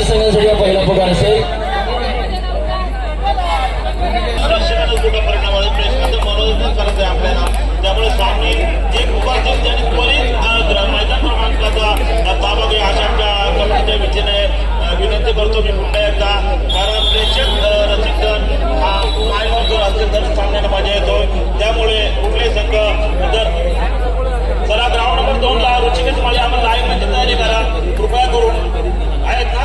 या संघांसाठी हा पहिला पगार असेल. कुठं परिणाम आहे मनोरंजन आहे आपल्याला त्यामुळे सामने जे उपाध्यक्ष त्यांनी त्वरित मैदान क्रमांकाचा ताबा घ्या अशा आमच्या कमिटीच्या विनंती करतो मी पुन्हा एकदा कारण प्रेक्षक रसिकगण हा मायवर जर असेल तर सामन्याला मजा येतो त्यामुळे कुठले संघ जर चला ग्राउंड नंबर दोन ला माळी आपण लाईव्ह म्हणजे तयारी करा. कृपया करून. आहेत ना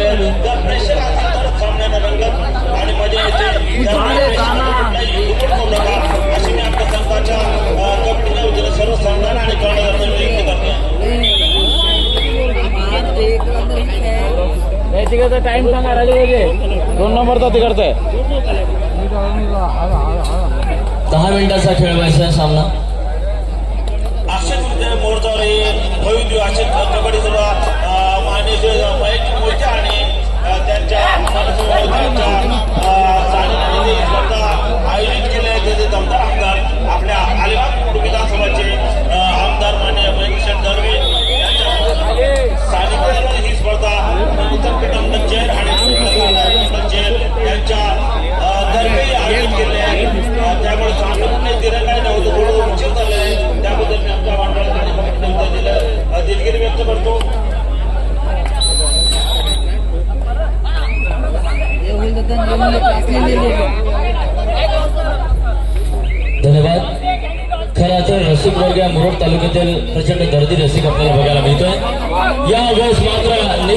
सामने प्रेक्षक सामन्याला रंगत आणि मजा येते अशी मी आपल्या संघाच्या कमिटीच्या वतीने सर्व आणि कर्णधारांना विनंती तिकडचा टाइम सांगा राजे दोन नंबरचा तिकडचा दहा मिनिटाचा खेळ व्हायचा सामना. असेच मोर्चावर हे भविष्य असेच कबड्डी सर्व मान्य Amen.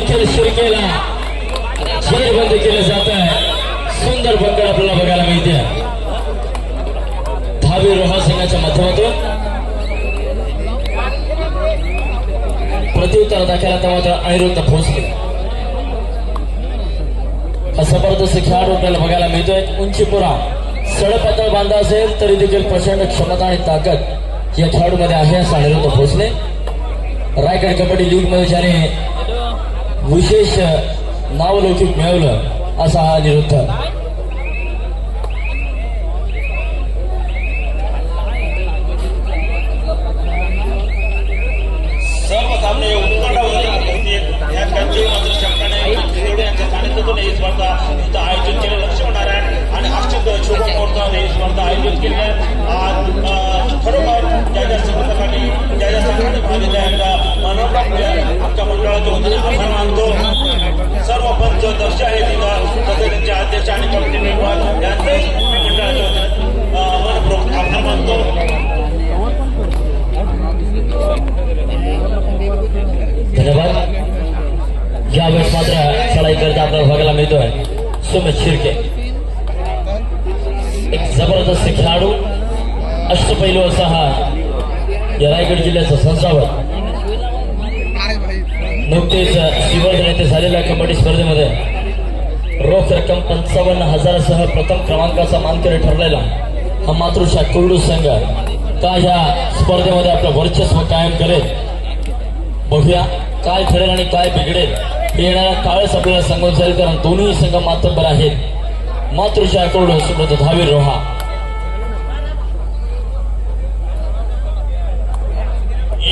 निखिल शिर्केला बंद केलं जात आहे सुंदर बंकड आपल्याला बघायला मिळते दहावी रोहा संघाच्या माध्यमातून. प्रत्युत्तर दाखल मात्र अनिरुद्ध भोसले हा जबरदस्त खेळाडू आपल्याला बघायला मिळतोय. उंचीपुरा सडपातळ बांधा असेल तरी देखील प्रचंड क्षमता आणि ताकद या खेळाडूमध्ये आहे असं अनिरुद्ध भोसले रायगड कबड्डी लीगमध्ये ज्याने विशेष नावलौकिक मिळवलं असा हा निरुद्ध. सर्व यांच्या ही स्पर्धा आयोजित केलं. लक्ष्मीनारायण आणि हर्षद छोटा मोर्चावर ही स्पर्धा आयोजित केली. आहे ज्या संघटना भाग घेतल्या यांना मनोभाव आमच्या मंडळाच्या वतीने आभार मानतो सर्व पंच दर्श आहेत तिथं तसेच त्यांचे अध्यक्ष आणि कमिटी मेंबर यांचे मंडळाच्या वतीने मनपूर्वक आभार मानतो धन्यवाद। यावेळेस मात्र चढाई करता आपल्याला बघायला मिळतोय सुमित शिर्के एक ज़बरदस्त खेळाडू अष्टपैलू असा या रायगड जिल्ह्याचं संस्थापक नुकतेच श्रीवर्धन येथे झालेल्या कबड्डी स्पर्धेमध्ये रोख रक्कम पंचावन्न हजारासह प्रथम क्रमांकाचा मानकरी ठरलेला हा मातृशा कुर्डू संघ का ह्या स्पर्धेमध्ये आपलं वर्चस्व कायम करेल? बघूया काय ठरेल आणि काय बिघडेल. हे येणाऱ्या काळच आपल्याला सांगून जाईल कारण दोन्ही संघ मातब्बर आहेत. मातृशा कुर्डू सोबत धावीर रोहा.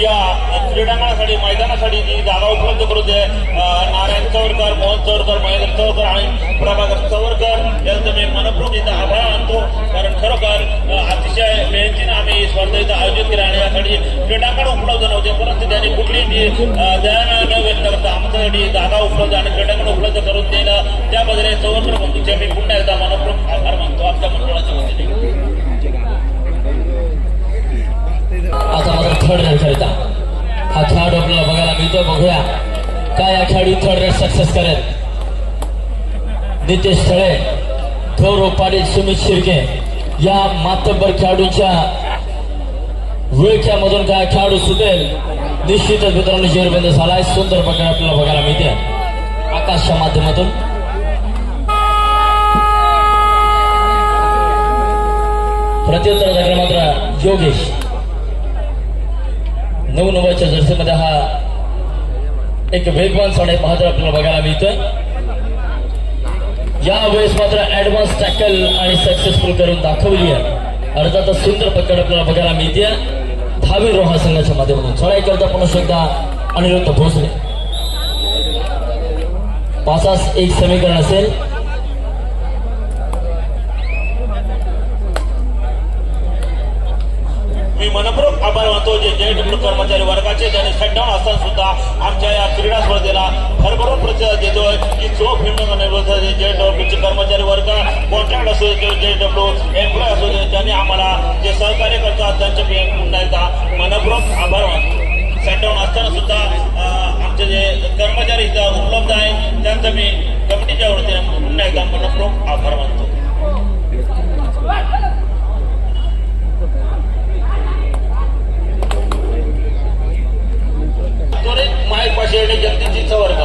या क्रीडांगणासाठी मैदानासाठी जी जागा उपलब्ध करून दे नारायण चवरकर मोहन चवरकर महेंद्र चवरकर आणि प्रभाकर चवरकर यांचं मी मनपूर्वक इथं आभार मानतो. कारण खरोखर अतिशय मेहनतीनं आम्ही ही स्पर्धा इथं आयोजित केली आणि यासाठी क्रीडांगण उपलब्ध नव्हते परंतु त्यांनी कुठलीही दया न व्यक्त करता आमच्यासाठी जागा उपलब्ध आणि क्रीडांगण उपलब्ध करून दिलं. त्याबद्दल हे चवरकर बंधूंचे मी पुन्हा एकदा मनपूर्वक आभार मानतो. आमच्या मंडळाच्या वतीने. आता थर्ड रेड खेळता. हा खेळाडू आपल्याला बघायला मिळतो बघूया काय या खेळाडू थर्ड रेड सक्सेस करेल. नितेश थळे थोर पाटील सुमित शिर्के या मातब्बर खेळाडूंच्या विळख्यामधून काय खेळाडू सुटेल निश्चितच मित्रांनो जेरबंद झालाय सुंदर प्रकारे आपल्याला बघायला मिळते. आकाशच्या माध्यमातून. प्रत्युत्तर झाले मात्र योगेश. नऊ नव्वदच्या जर्सीमध्ये हा एक वेगवान साडे मात्र आपल्याला बघायला मिळतोय. यावेळेस मात्र ऍडव्हान्स टॅकल आणि सक्सेसफुल करून दाखवली आहे. अर्थातच सुंदर पकड आपल्याला बघायला मिळते. दहावी रोहा संघाच्या माध्यमातून. चढाई करता पुन्हा एकदा अनिरुद्ध भोसले. पाचास एक समीकरण असेल. मी मनपूर्वक आभार मानतो जे जे डब्ल्यू कर्मचारी वर्गाचे त्यांनी शटडाऊन असताना सुद्धा आमच्या या क्रीडा स्पर्धेला भरभरून प्रतिसाद देतोय. की चोख फिल्म जे जे डब्ल्यूचे कर्मचारी वर्ग कॉन्ट्रॅक्ट असू दे जे डब्ल्यू एम्प्लॉय असू दे त्यांनी आम्हाला जे सहकार्य करतात त्यांचे मी पुन्हा एकदा मनपूर्वक आभार मानतो. शटडाऊन असताना सुद्धा आमचे जे कर्मचारी इथं उपलब्ध आहेत त्यांचं मी कमिटीच्या वतीने पुन्हा एकदा मनपूर्वक आभार मानतो. त्वरित पाशी आणि जगदीशजी वर्ग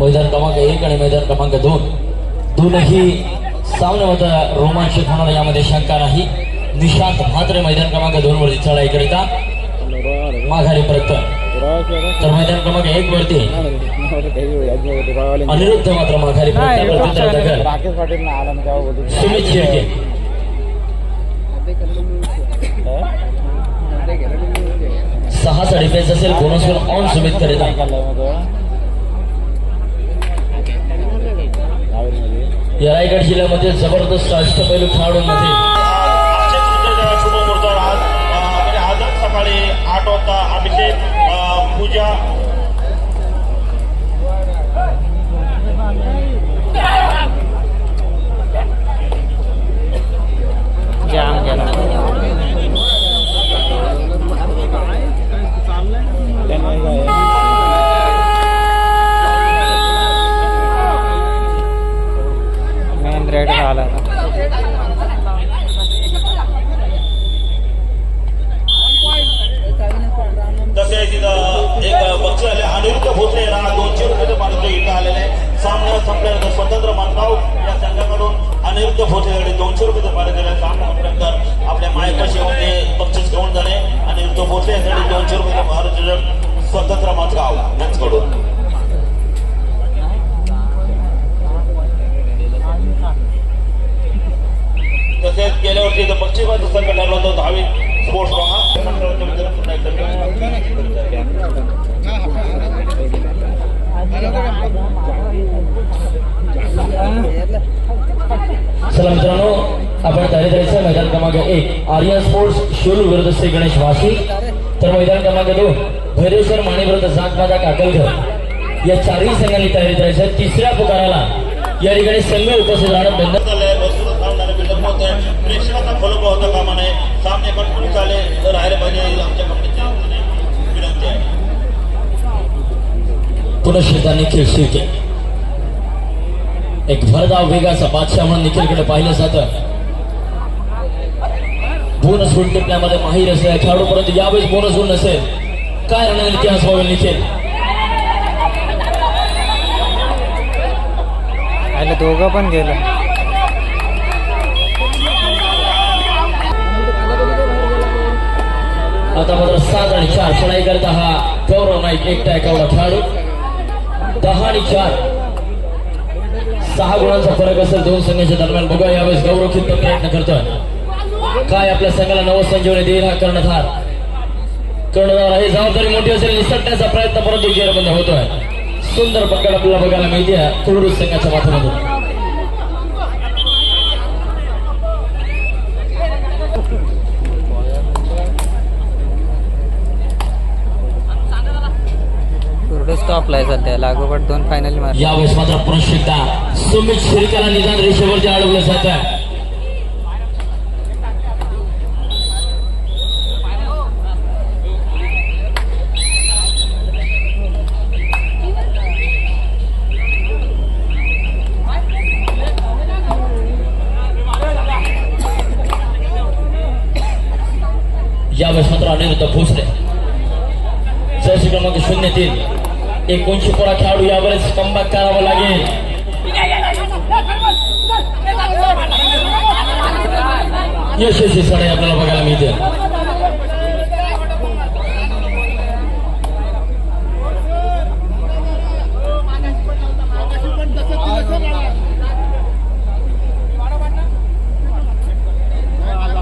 मैदान क्रमांक एक आणि मैदान क्रमांक दोन. दोनही सामन्यामध्ये रोमांचक होणार यामध्ये शंका नाही. निशांत मात्र मैदान क्रमांक दोन वरती चढाई करिता माघारी प्रत्यय तर मैदान क्रमांक एक वरती अनिरुद्ध मात्र माघारी परत प्रत्युत्तर राकेश पाटील ना आला तेव्हा बोलतो सुमित डिफेन्स असेल बोनसवर ऑन सुमित करिता. या रायगड जिल्ह्यामध्ये ज़बरदस्त अष्टपैलू खेळाडूंमध्ये अं, सकाळी आठ वाजता अभिषेक पूजा आर्या स्पोर्ट्स शिवल विरुद्ध श्री गणेश वाशी तर मैदान क्रमांक दोन, भैरेश्वर माने विरुद्ध जातमाता काकलकर या चारही संघांनी तयारी करायचं तिसऱ्या पुकाराला या ठिकाणी संघ उपस्थित राहणं बंद प्रेक्षकांना फॉलो होता कामा नये सामने कंटिन्यू चाले तर राहायला पाहिजे आमच्या कंपनीची विनंती आहे पुनश्चिता निखिल शिर्के एक भरधाव वेगाचा बादशाह म्हणून निखिलकडे पाहिलं जातं. बोनस गुण टिपण्यामध्ये माहीर असलेला खेळाडू परंतु यावेळेस बोनस गुण नसेल. काय राहणार इतिहास निखिल आले दोघं पण गेलं. आता मात्र सात आणि चार. चढाई करता हा गौरव नाईक एकटा एकावडा खेळाडू. दहा आणि चार. सहा गुणांचा फरक असेल दोन संघाच्या दरम्यान. बघा यावेळेस गौरव किती प्रयत्न करतोय. काय आपल्या संघाला नव संजीवनी देईल हा कर्णधार. कर्णधार ही जबाबदारी मोठी असेल निसटण्याचा प्रयत्न परंतु गेअरबंद होतोय. सुंदर प्रकार आपल्याला बघायला मिळते कुरडू संघाच्या माध्यमातून टॉपला आहे सध्या. लागोपाठ दोन फायनल मार यावेळेस मात्र पुरुष एकदा सुमित शिरकाला निदान रेषेवरती अडवलं जात आहे यावेळेस मात्र अनिरुद्ध भोसले जर्सी क्रमांक शून्य तीन एकोणशे पोळा खेळाडू यावेळेस कमबॅक करावं लागेल यशस्वी सडे आपल्याला बघायला मिळते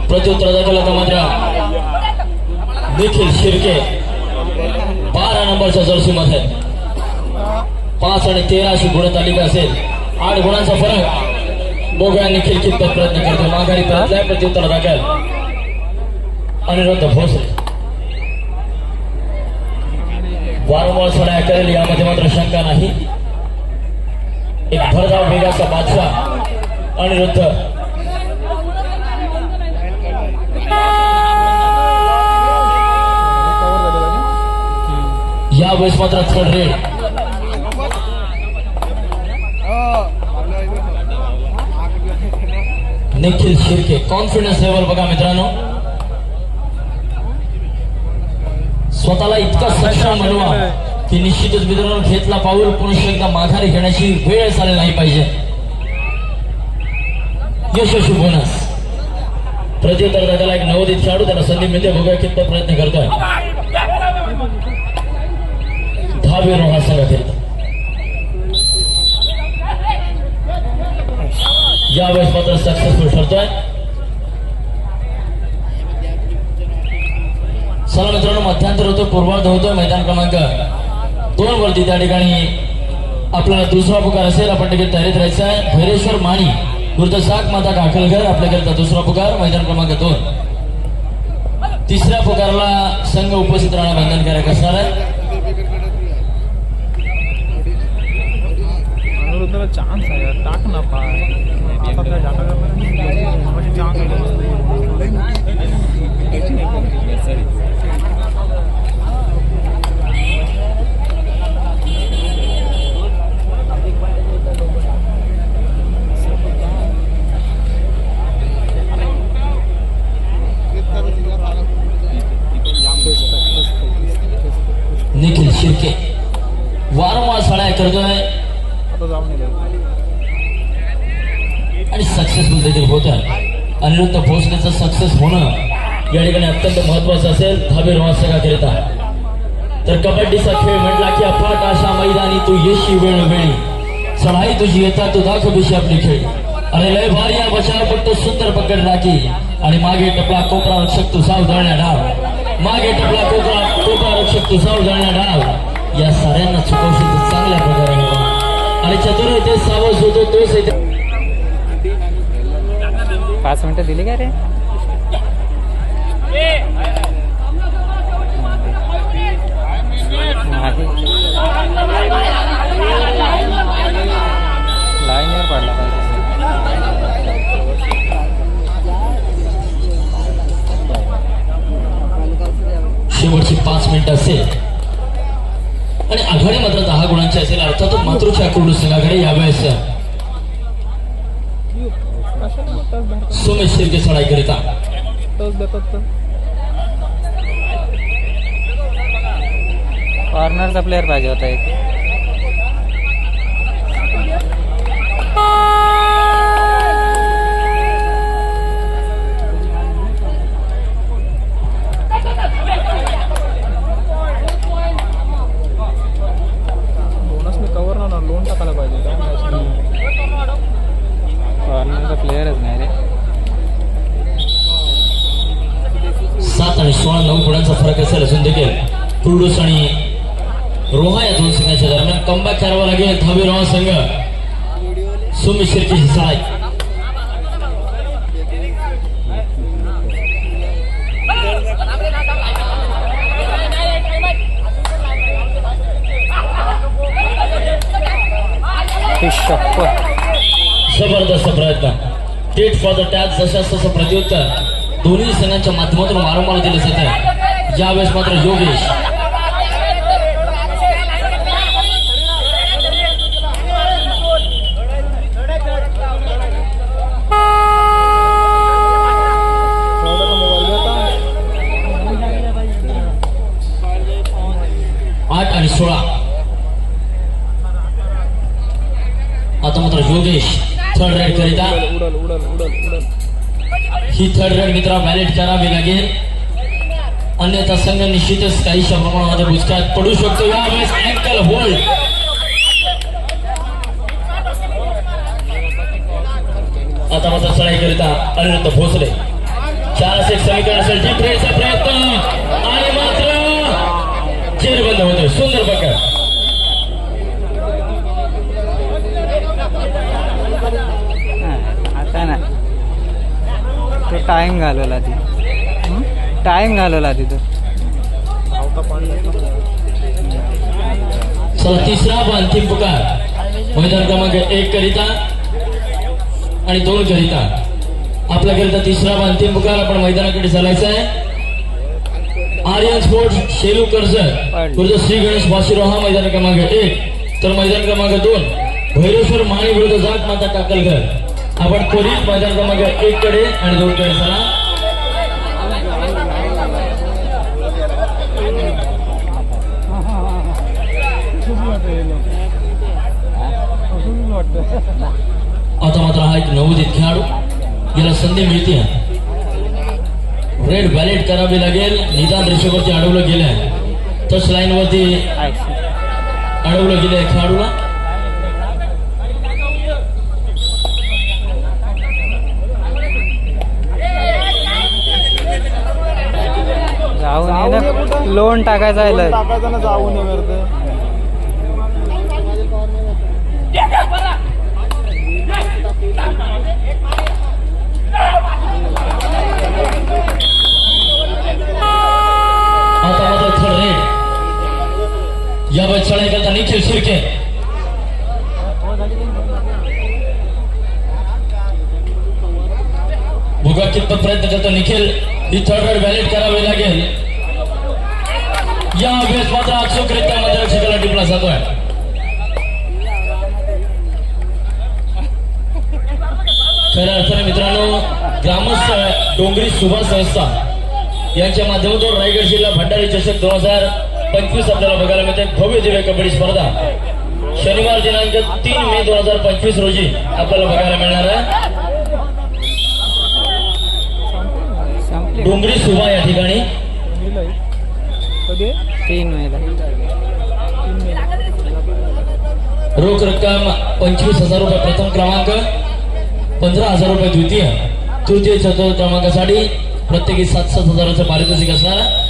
प्रत्युत्तर दाखवला तर मात्र देखील शिर्के बारा नंबरच्या जर्सीमध्ये पाच आणि तेरा अशी गुणतालिका असेल. आठ गुणांचा फरक. बघूया निखिल कितपत प्रयत्न करतो. माघारी परतल्या प्रत्युत्तर दाखल अनिरुद्ध भोसले. वारंवार सोडा करेल यामध्ये मात्र शंका नाही. एक भरधाव वेगाचा बादशाह अनिरुद्ध. या वेळेस मात्र थोड raid. Nikhil Shirke confidence level बघा मित्रांनो. स्वतःला इतका सक्षम बनवा की निश्चितच मित्रांनो घेतला पाऊल पुरुष एकदा माघारी घेण्याची वेळ झाली नाही पाहिजे. यशस्वी बोनस प्रत्युत्तर त्याला एक नवोदित खेळाडू त्याला संधी मिळते. बघूया कितपत प्रयत्न करतोय. दहावी रोहा संघ खेळतो यावेळेस मात्र सक्सेसफुल ठरतोय. चला मित्रांनो मध्यांतर होतो पूर्वार्ध होतोय मैदान क्रमांक दोन वरती त्या ठिकाणी आपल्याला दुसरा पुकार असेल आपण तिकडे तयारीत राहायचं आहे. भैरेश्वर माणी मृत साक माता काकलकर आपल्याकरता दुसरा पुकार मैदान क्रमांक दोन. तिसऱ्या पुकारला संघ उपस्थित राहणार बंधनकारक असणार आहे. अनिरुद्धला चान्स आहे यार. टाक ना पाय आता काय जाता करता चान्स निखिल शिर्के वारंवार सळ्या करतोय आता जाऊन येईल आणि सक्सेसफुल देखील होतात. अनिरुद्ध भोसलेचं सक्सेस होणं या ठिकाणी अत्यंत महत्वाचं असेल. दहावी रोमांचकाकरिता तर कबड्डीचा खेळ म्हटला की अफाट आशा मैदानी तू येशी वेळ वेळी चढाई तुझी येता तू दाखवशी आपली खेळ. अरे लय भारी या बचाव फक्त सुंदर पकड राखी. आणि मागे टपला कोपरा रक्षक तू साव जाण्या डाव. मागे टपला कोपरा कोपरा रक्षक तू साव जाण्या डाव. या साऱ्यांना चुकवशी तू चांगल्या प्रकारे आणि चतुर येते सावध होतो तोच येते पाच मिनटं दिली का रे? प्लेअर पाहिजे होता एक बोनसने कवर ना लोन टाकायला पाहिजे जाऊन द्यायचं. कॉर्नरचा प्लेअरच नाही रे सात आणि सोळा नऊ गुणांचा फरक असेल असून देखील कुर्डूस आणि रोहा या दोन संघाच्या दरम्यान कमबॅक करावा लागेल दहावी रोहा संघ सोमेश शिर्केची चढाई ती शप्पथ जबरदस्त प्रयत्न. टेट फॉर द टॅच जशास तसं प्रत्युत्तर दोन्ही संघांच्या माध्यमातून वारंवार दिलं जात आहे. यावेळेस मात्र योगेश आठ आणि सोळा आता मात्र योगेश थर्ड राईड करिता. ही थर्ड राईड मित्रा व्हॅलिड करावी लागेल. अन्यथा संघ निश्चितच काहीशा प्रमाणामध्ये बुचक्यात पडू शकतो. यावेळेस अँकल होल्ड आता मात्र चढाई करिता अनिरुद्ध भोसले. चार असे समीकरण असेल. डीप रेडचा प्रयत्न. आणि मात्र चेर बंद होतोय. सुंदर पकड हा, आता नाही तो टाइम घालवला ती. टाइम घालवला तिथं तिसरा व अंतिम पुकार. मैदान क्रमांक एक करिता आणि दोन करिता. आपल्याकरिता तिसरा व अंतिम पुकार. आपण मैदानाकडे चालायचा आहे. आर्यन स्पोर्ट्स शेलू कर्जत विरुद्ध श्री गणेश वाशिराव हा मैदान क्रमांक एक. तर मैदान क्रमांक दोन भैरवेश्वर माणी विरुद्ध जात माता काकलकर. आपण त्वरित मैदान क्रमांक एक कडे आणि दोन कडे चला. आता मात्र हा एक नवोदित खेळाडू. याला संधी मिळते. रेड व्हॅलेट करावी लागेल. निदान रेषेवरती अडवलं गेलंय. टच लाईन वरती अडवलं गेलंय खेळाडूला जाऊन ये ना लोन टाकायचं आहे. टाकायचं ना जाऊ नये करते यावेळी चढाई करता निखिल शिर्के बघा कितपत प्रयत्न करतो निखिल ही रेड व्हॅलिड करावी लागेल या वेळेस मात्र अचूकरित्या मध्यरक्षकाला टिपला जातोय खऱ्या अर्थाने मित्रांनो ग्रामस्थ डोंगरी सुभाष संस्था यांच्या माध्यमातून रायगड जिल्हा भंडारी चषक दोन हजार पंचवीस आपल्याला बघायला मिळते. भव्य दिव्य कबड्डी स्पर्धा. शनिवार दिनांक तीन मे दोन हजार पंचवीस रोजी आपल्याला बघायला मिळणार आहे. डोंगरी सुभा या ठिकाणी. तीन महिला रोख रक्कम पंचवीस हजार रुपये प्रथम क्रमांक पंधरा हजार रुपये द्वितीय तृतीय चतुर्थ क्रमांकासाठी प्रत्येकी सात सात हजाराचं पारितोषिक असणार आहे.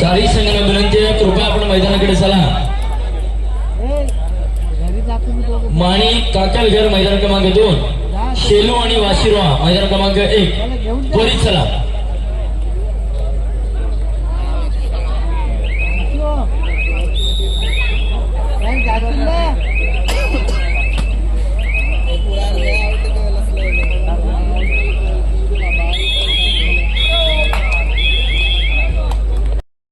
चारही संघांना विनंती आहे. कृपया आपण मैदानाकडे चला. माणी विचार मैदान क्रमांक दोन. शेलू आणि वाशिरवा मैदान क्रमांक एक. त्वरित चला.